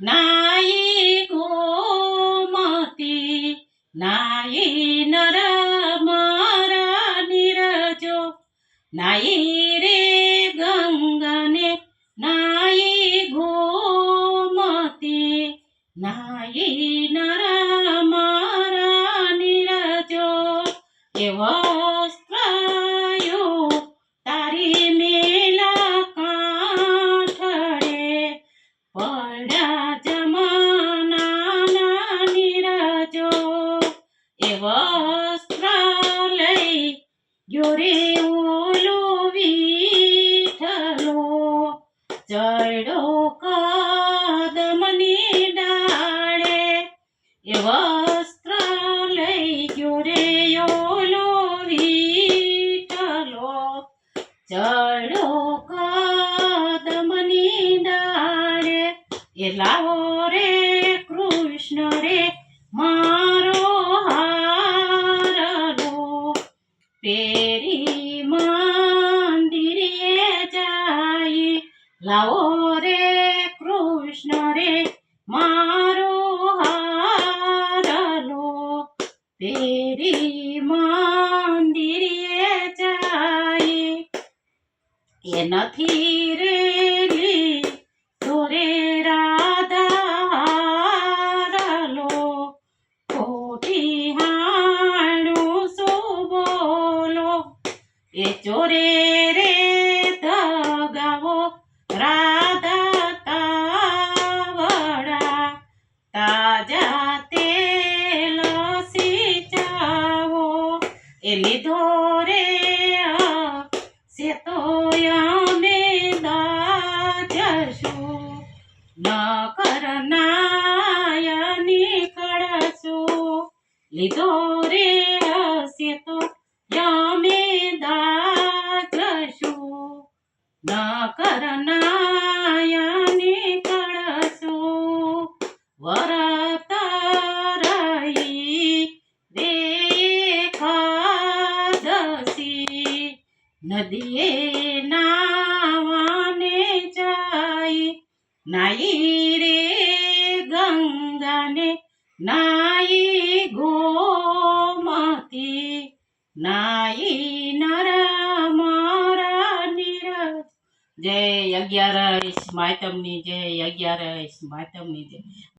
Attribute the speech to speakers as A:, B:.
A: નાઈ ગોમતી, નાઈ નર મારા નીરજો, નાઈ રે ગંગાને નાઈ ગોમતી, નાઈ નર મારા નીરજો. એ ગયો રે ઓલો વિઠલો ચડો કદમની ડાળે એ વસ્ત્રાલય ગયો રે ઓલો વિઠલો ચડો કદમની ડાળે એ લાવો રે કૃષ્ણ રે પેરી મંદિરે જાય લાવો રે કૃષ્ણ રે મારો હારલો પેરી મંદિરે જાય એ નથી રેલી એ ચોરે રે ધગાવો રાધા તાવડા તાજા તેલ સિંચાવો. એ લીધો રે સે તો અમે દાજશું ન કરનાયની કળશું લીધો રે ન કરનાયની કળશું વરતરઈ દેખાદસી નદીએ નાવાને જાય નાઈ રે ગંગાને નાઈ ગોમતી જય અગિયારસ માતમની જય અગિયારસ માતમની જય.